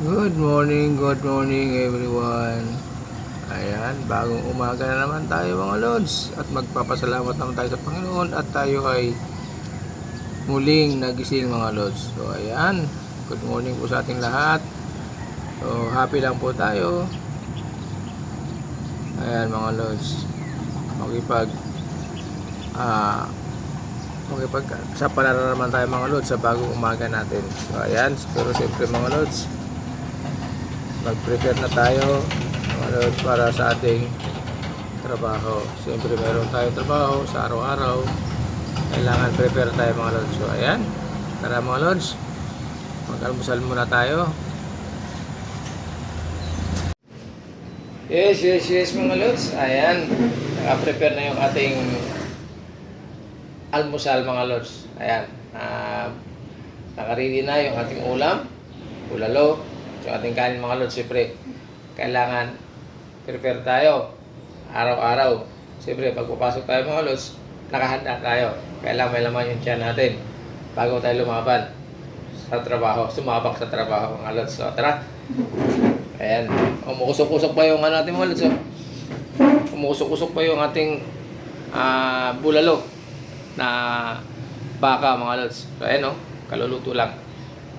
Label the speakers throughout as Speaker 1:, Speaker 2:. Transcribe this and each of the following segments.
Speaker 1: Good morning, good morning everyone. Ayan, bagong umaga na naman tayo mga Lods. At magpapasalamat naman tayo sa Panginoon at tayo ay muling nagising mga Lods. So ayan, good morning po sa ating lahat. So happy lang po tayo. Ayan mga Lods. Makipag ah makipag sa naman tayo mga Lods sa bagong umaga natin. So ayan, pero siyempre mga Lods, mag-prepare na tayo para sa ating trabaho. Siyempre meron tayong trabaho sa araw-araw. Kailangan prepare tayo mga lods. So ayan, tara mga lods. Mag-almusal muna tayo. Yes, yes, yes mga lods. Ayan, naka-prepare na yung ating almusal mga lods. Ayan, ah, nakaready na yung ating ulam, ulalo, yung ating kanin mga lods. Siyempre, kailangan prepare tayo araw-araw. Siyempre, pag papasok tayo mga lods, nakahanda tayo. Kailangan may laman yung tiyan natin bago tayo lumaban sa trabaho, sumabak sa trabaho mga lods. So, tara. Ayan. Umuusok-usok pa yung ano natin mga lods. Oh. Umuusok-usok pa yung ating ah, bulalo na baka mga lods. So, ayan o. Kaluluto lang.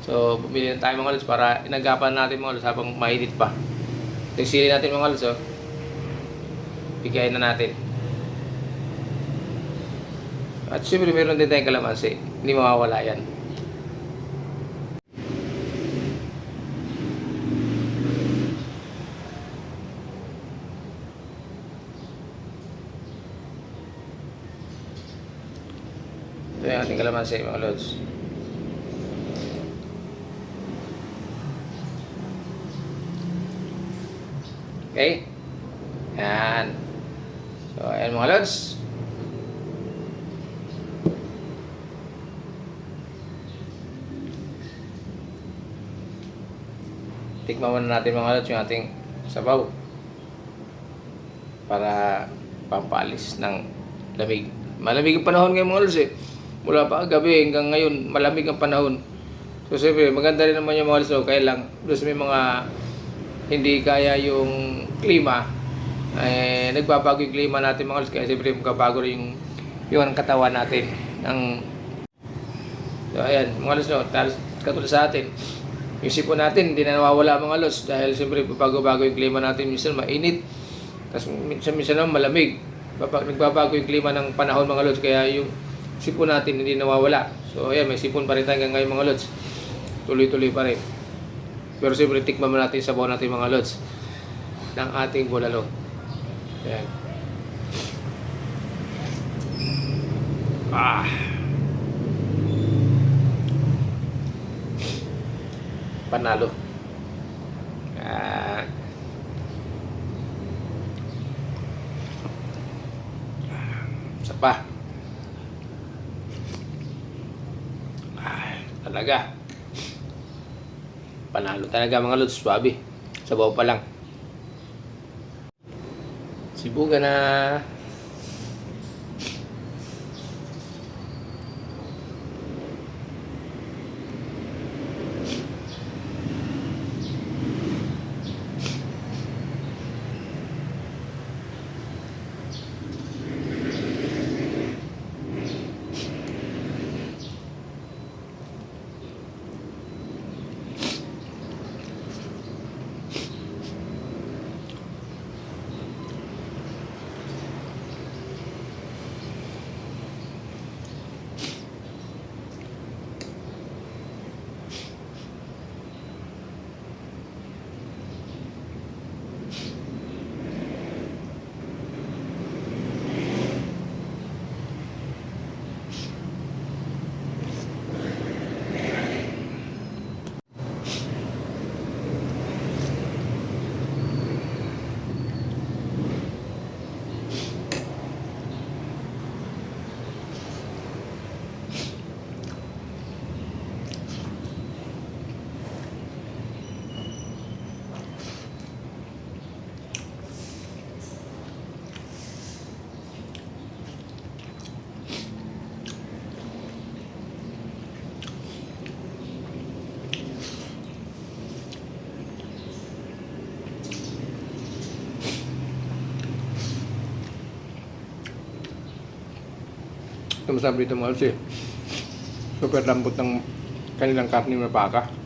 Speaker 1: So, bumili na tayo mga lods para inagapan natin mga lods habang mainit pa. Ito yung sili natin mga lods oh. Bigayin na natin. At syempre meron din tayong kalamansi. Hindi mawawala yan. Ito yung ating kalamansi mga lods. Okay? Yan. So, ayan mga lods. Tikman muna natin mga lods yung ating sabaw. Para pampalis ng lamig. Malamig ang panahon ngayon mga lods eh. Mula pa gabi hanggang ngayon, malamig ang panahon. So, siyempre, maganda rin naman yung mga lods. So, kaya lang, doon may mga hindi kaya yung klima, eh, nagbabago yung klima natin mga lods. Kaya siyempre magbabago rin yung, yung katawan natin. Ng, so, ayan, mga lods, no, katulad sa atin, yung sipon natin, hindi na nawawala mga lods. Dahil siyempre, bago-bago yung klima natin, minsan mainit, tapos minsan, minsan naman malamig. Baba- Nagbabago yung klima ng panahon mga lods. Kaya yung sipon natin hindi nawawala. So, ayan, may sipon pa rin tayo hanggang ngayon mga lods. Tuloy-tuloy pa rin. Pero siyempre, tikman natin sa natin mga lods ng ating bulalo. Ayan. Ah. Panalo. Ah. Isa pa. Ay, talaga. Panalo talaga mga lods, swabe. Sabaw pa lang. Sibuga na. Na masarap dito mga eh. Super lambot ng kanilang karne ng baka.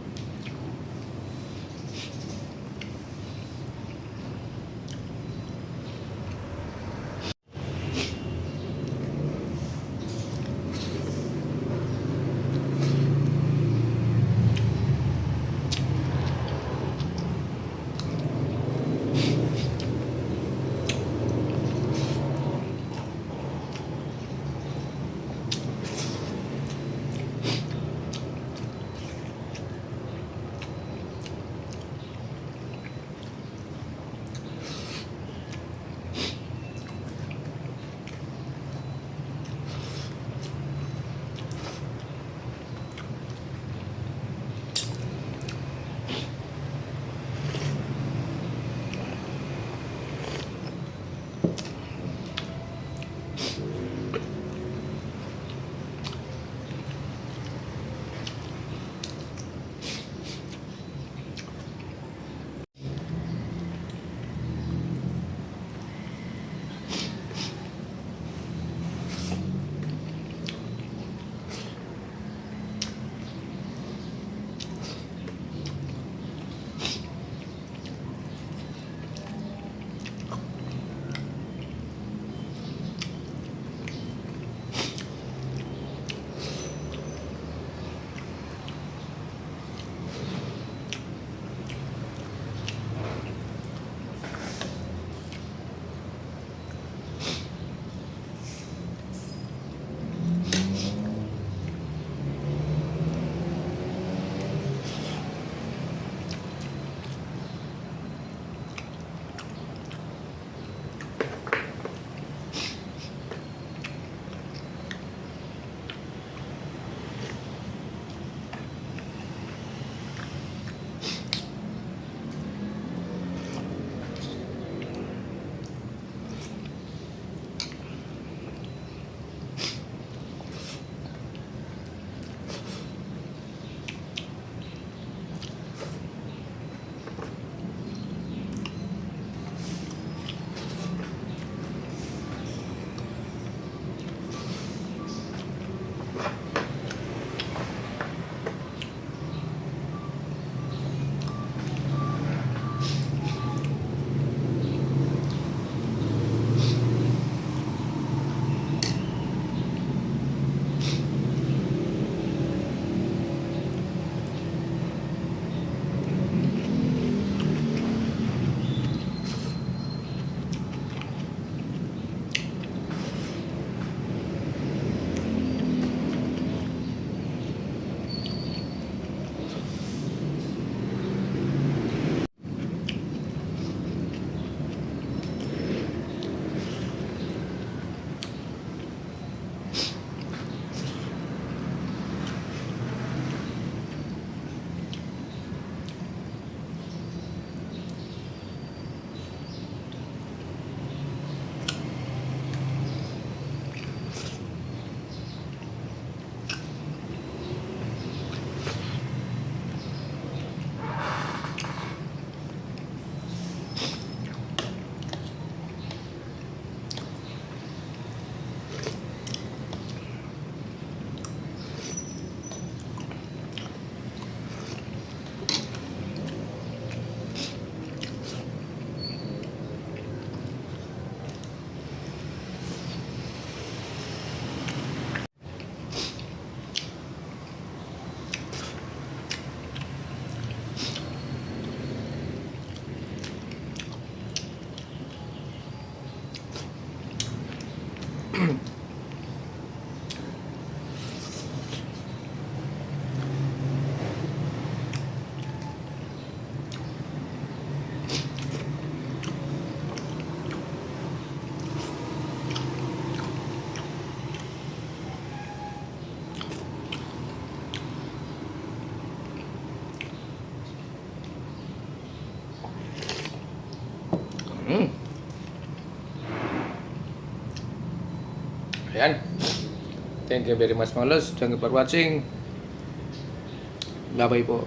Speaker 1: kan? Thank you very much malas loves thank you for watching bye bye po